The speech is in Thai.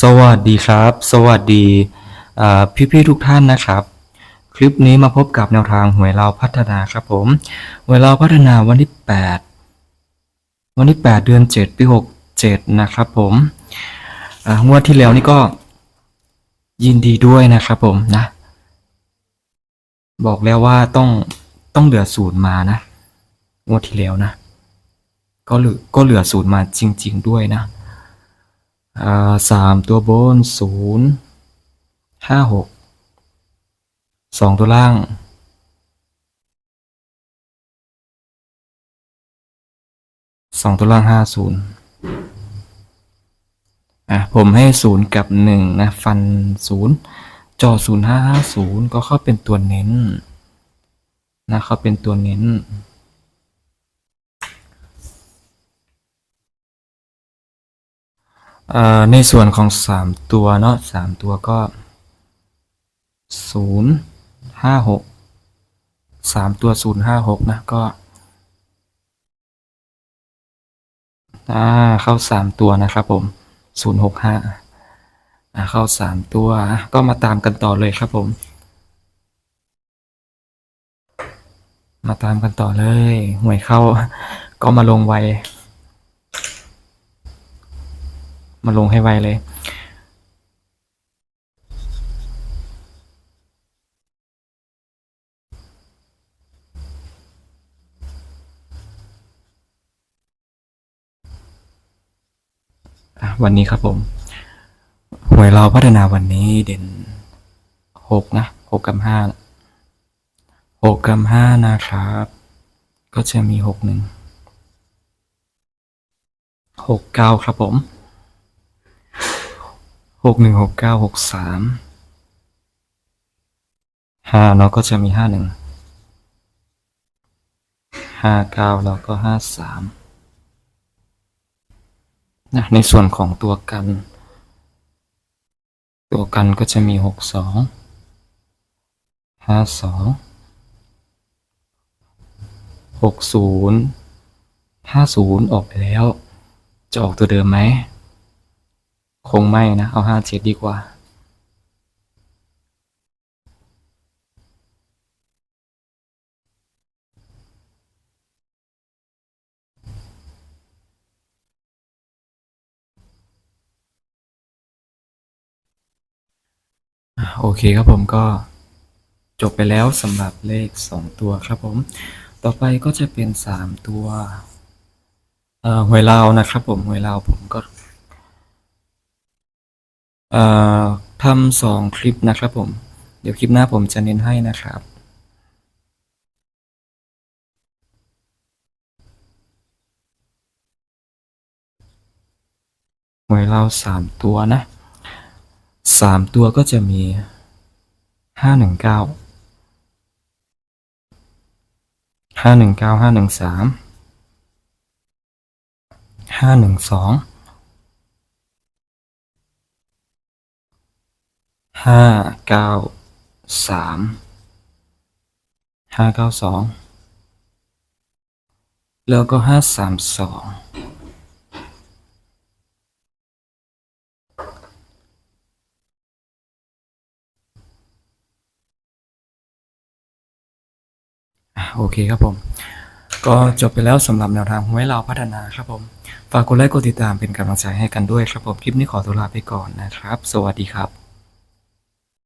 สวัสดีครับ สวัสดีพี่พี่ๆทุกท่านนะครับ คลิปนี้มาพบกับแนวทางหวยเราพัฒนาครับผมหวยเราพัฒนาวันที่ 8 วันที่ 8 เดือน 7 ปี 67 นะครับผมงวดที่แล้วนี่ก็ยินดีด้วยนะครับผมนะ บอกแล้วว่าต้องต้องเหลือศูนย์มานะงวดที่แล้วนะ ก็เหลือก็เหลือศูนย์มาจริง ๆ ด้วยนะ สามตัวบนศูนย์ห้าหกสองตัวล่างสองตัวล่างห้าศูนย์อะผมให้ศูนย์กับหนึ่งนะ ฟันศูนย์จอศูนย์ห้าห้าศูนย์ก็เข้าเป็นตัวเน้นนะเข้าเป็นตัวเน้น เอ่อ ในส่วนของสามตัวเนาะสามตัวก็ศูนย์ห้าหกสามตัวศูนย์ห้าหกนะก็อ่าเข้าสามตัวนะครับผมศูนย์หกห้าอ่าเข้าสามตัวก็มาตามกันต่อเลยครับผม มาตามกันต่อเลยหวยเข้าก็มาลงไว มาลงให้ไวเลย วันนี้ครับผม หวยเราพัฒนาวันนี้เด่นหกนะหกกับห้าหกกับห้านะครับ ก็จะมีหกหนึ่งหกเก้าครับผม หกหนึ่งหกเก้าหกสามห้าเนาก็จะมีห้าหนึ่งห้าเก้าแล้วก็ห้าสามนะในส่วนของตัวกัน ตัวกันก็จะมีหกสองห้าสองหกศูนย์ห้าศูนย์ออกไปแล้ว จะออกตัวเดิมไหม คงไม่นะ เอาห้าเจ็ดดีกว่า โอเคครับผมก็จบไปแล้วสำหรับเลขสองตัวครับผม ต่อไปก็จะเป็นสามตัว เอ่อหวยลาวนะครับผมหวยลาวผมก็ เอ่อทำสองคลิปนะครับผม เดี๋ยวคลิปหน้าผมจะเน้นให้นะครับหวยเราสามตัวนะสามตัวก็จะมีห้าหนึ่งเก้าห้าหนึ่งเก้าห้าหนึ่งสามห้าหนึ่งสอง ห้าเก้าสามห้าเก้าสองแล้วก็ห้าสามสองโอเคครับผม ก็จบไปแล้วสำหรับแนวทางหวยเราพัฒนาครับผม ฝากกดไลค์กดติดตามเป็นกำลังใจให้กันด้วยครับผม คลิปนี้ขอตัวลาไปก่อนนะครับ สวัสดีครับ